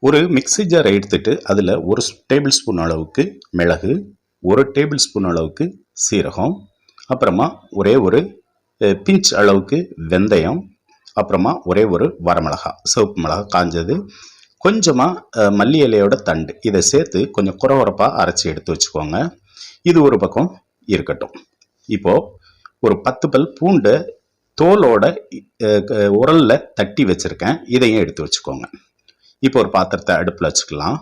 ஒரு மிக்ஸி ஜாரை எடுத்துட்டு அதில் ஒரு டேபிள் ஸ்பூன் அளவுக்கு மிளகு ஒரு டேபிள் ஸ்பூன் அளவுக்கு சீரகம் அப்புறமா ஒரே ஒரு பிஞ்ச் அளவுக்கு வெந்தயம் அப்புறமா ஒரே ஒரு வரமிளகா சிவப்பு மிளகா காஞ்சது கொஞ்சமாக மல்லி இலையோட தண்டு இதை சேர்த்து கொஞ்சம் குறவரப்பாக அரைச்சி எடுத்து வச்சுக்கோங்க. இது ஒரு பக்கம் இருக்கட்டும். இப்போது ஒரு பத்து பல் பூண்டை தோலோட உரலில் க- தட்டி வச்சுருக்கேன். இதையும் எடுத்து வச்சுக்கோங்க. இப்போ ஒரு பாத்திரத்தை அடுப்பில் வச்சுக்கலாம்.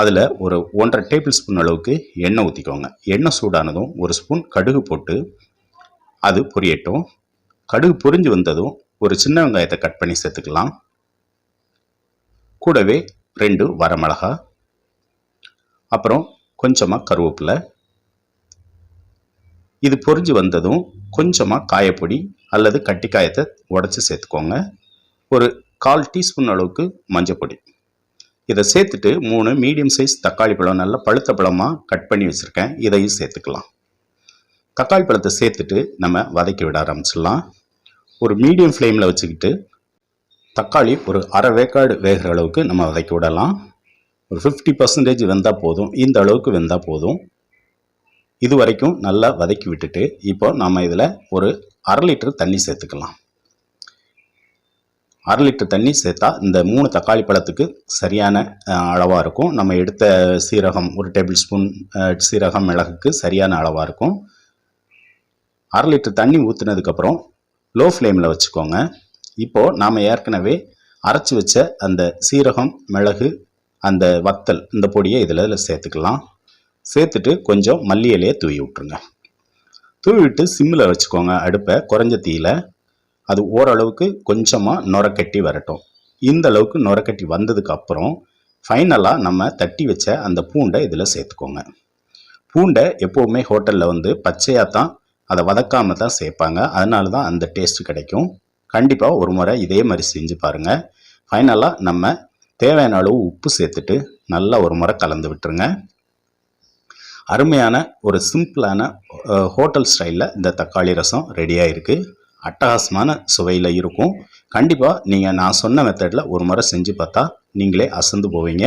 அதில் ஒரு ஒன்றரை டேபிள் ஸ்பூன் அளவுக்கு எண்ணெய் ஊற்றிக்கோங்க எண்ணெய் சூடானதும் ஒரு ஸ்பூன் கடுகு போட்டு அது பொரியட்டும். கடுகு பொரிஞ்சு வந்ததும் ஒரு சின்ன வெங்காயத்தை கட் பண்ணி சேர்த்துக்கலாம். கூடவே ரெண்டு வரமிளகா அப்புறம் கொஞ்சமாக கருவேப்பிலை. இது பொரிஞ்சு வந்ததும் கொஞ்சமாக காயப்பொடி அல்லது கட்டிக்காயத்தை உடச்சி சேர்த்துக்கோங்க. ஒரு கால் டீஸ்பூன் அளவுக்கு மஞ்சப்பொடி இதை சேர்த்துட்டு மூணு மீடியம் சைஸ் தக்காளி பழம் நல்லா பழுத்த பழமாக கட் பண்ணி வச்சுருக்கேன். இதையும் சேர்த்துக்கலாம். தக்காளி பழத்தை சேர்த்துட்டு நம்ம வதக்கி விட ஆரம்பிச்சிடலாம். ஒரு மீடியம் ஃப்ளேமில் வச்சுக்கிட்டு தக்காளி ஒரு அரை வேக்காடு வேகிற அளவுக்கு நம்ம வதக்கி விடலாம். ஒரு ஃபிஃப்டி பர்சன்டேஜ் வெந்தால் போதும். இந்த அளவுக்கு வெந்தால் போதும். இது வரைக்கும் நல்லா வதக்கி விட்டுட்டு இப்போ நம்ம இதில் ஒரு அரை லிட்டர் தண்ணி சேர்த்துக்கலாம். அரை லிட்டர் தண்ணி சேர்த்தா இந்த மூணு தக்காளி பழத்துக்கு சரியான அளவாக இருக்கும். நம்ம எடுத்த சீரகம் ஒரு டேபிள் ஸ்பூன் சீரகம் மிளகுக்கு சரியான அளவாக இருக்கும். அரை லிட்டர் தண்ணி ஊற்றுனதுக்கப்புறம் லோ ஃப்ளேமில் வச்சுக்கோங்க. இப்போது நாம் ஏற்கனவே அரைச்சி வச்ச அந்த சீரகம் மிளகு அந்த வத்தல் இந்த பொடியை இதில் இதில் சேர்த்துக்கலாம். சேர்த்துட்டு கொஞ்சம் மல்லி இலையை தூவி விட்ருங்க தூவி விட்டு சிம்மில் வச்சுக்கோங்க அடுப்பை. குறைஞ்ச தீயில அது ஓரளவுக்கு கொஞ்சமாக நுரக்கட்டி வரட்டும். இந்த அளவுக்கு நுரக்கட்டி வந்ததுக்கு அப்புறம் ஃபைனலாக நம்ம தட்டி வச்ச அந்த பூண்டை இதில் சேர்த்துக்கோங்க. பூண்டை எப்போவுமே ஹோட்டலில் வந்து பச்சையாக தான் அதை வதக்காம தான் சேர்ப்பாங்க. அதனால தான் அந்த டேஸ்ட் கிடைக்கும். கண்டிப்பாக ஒரு முறை இதே மாதிரி செஞ்சு பாருங்கள் ஃபைனலாக நம்ம தேவையான அளவு உப்பு சேர்த்துட்டு நல்லா ஒரு முறை கலந்து விட்டுருங்க. அருமையான ஒரு சிம்பிளான ஹோட்டல் ஸ்டைலில் இந்த தக்காளி ரசம் ரெடியாக இருக்குது அட்டகாசமான சுவையில் இருக்கும். கண்டிப்பாக நீங்கள் நான் சொன்ன மெத்தடில் ஒரு முறை செஞ்சு பார்த்தா நீங்களே அசந்து போவீங்க.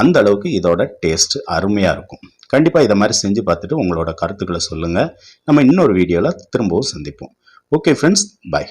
அந்த அளவுக்கு இதோட டேஸ்ட் அருமையாக இருக்கும். கண்டிப்பாக இதை மாதிரி செஞ்சு பார்த்துட்டு உங்களோட கருத்துக்களை சொல்லுங்கள் நம்ம இன்னொரு வீடியோவில் திரும்பவும் சந்திப்போம். Okay friends by